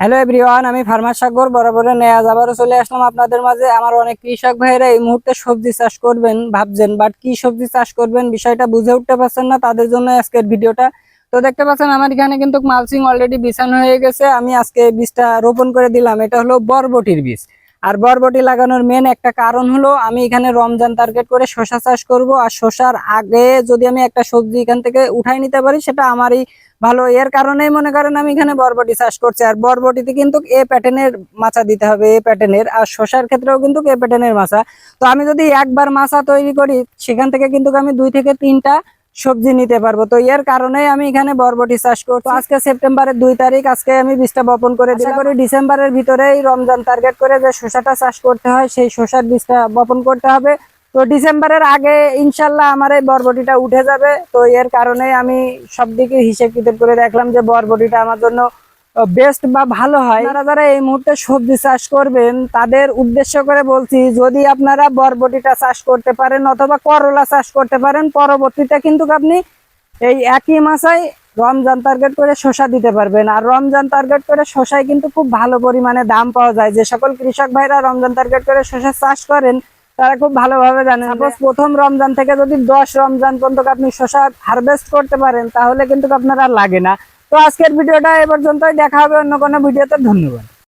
Hello everyone আমি farmer Sagar বরাবরে নেয়া আবারও চলে আসলাম আপনাদের মাঝে। আমার অনেক কৃষক ভাইয়েরা এই মুহূর্তে সবজি চাষ করবেন ভাবছেন বাট কি সবজি চাষ করবেন বিষয়টা বুঝে উঠতে পারছেন না, তাদের জন্য আজকের ভিডিওটা। তো দেখতে পাচ্ছেন, আমার এখানে কিন্তু মালসিং অলরেডি বিছানো হয়ে গেছে। আমি আজকে বীজটা রোপণ করে দিলাম, এটা হলো বরবটির বীজ। আর বরবটি লাগানোর মেন একটা কারণ হলো আমি এখানে রমজান টার্গেট করে শশা চাষ করব। আর শশার আগে যদি আমি একটা সবজি এখান থেকে উঠাই নিতে পারি, সেটা আমারই ভালো। এর কারণেই মনে করেন আমি এখানে বরবটি চাষ করছি। আর বরবটিতে কিন্তু এ প্যাটার্নের মাছা দিতে হবে, এ প্যাটার্নের আর শশার ক্ষেত্রেও কিন্তু এ প্যাটার্নের মাছা তো আমি যদি একবার মাচা তৈরি করি, সেখান থেকে কিন্তু আমি দুই থেকে তিনটা সবজি নিতে পারব। তো এর কারণে আমি এখানে বরবটি চাষ করছি। আজকে সেপ্টেম্বরের দুই তারিখ আজকে আমি বীজটা বপন করে দিই করি ডিসেম্বরের ভিতরেই রমজান টার্গেট করে যে শসাটা চাষ করতে হয় সেই শসার বীজটা বপন করতে হবে। তো ডিসেম্বরের আগে ইনশাল্লাহ আমার এই বরবটিটা উঠে যাবে। তো এর কারণে আমি সব দিকে হিসেব কিতাব করে দেখলাম যে বরবটিটা আমার জন্য বেস্ট বা ভালো হয় আপনারা যারা এই মুহূর্তে সবজি চাষ করবেন তাদের উদ্দেশ্য করে বলছি যদি আপনারা বরবটিটা চাষ করতে পারেন অথবা করলা চাষ করতে পারেন পরবর্তীতে কিন্তু আপনি এই একই মাসায় রমজান টার্গেট করে শসা দিতে পারবেন। আর রমজান টার্গেট করে শসায় কিন্তু খুব ভালো পরিমাণে দাম পাওয়া যায়। যে সকল কৃষক ভাইরা রমজান টার্গেট করে শসা চাষ করেন তারা খুব ভালোভাবে জানেন। সাপোজ প্রথম রমজান থেকে যদি দশ রমজান পর্যন্ত আপনি শসা হারভেস্ট করতে পারেন তাহলে কিন্তু আপনার আর লাগে না। তো আজকের ভিডিওটা এ পর্যন্তই। দেখা হবে অন্য কোনো ভিডিওতে। ধন্যবাদ।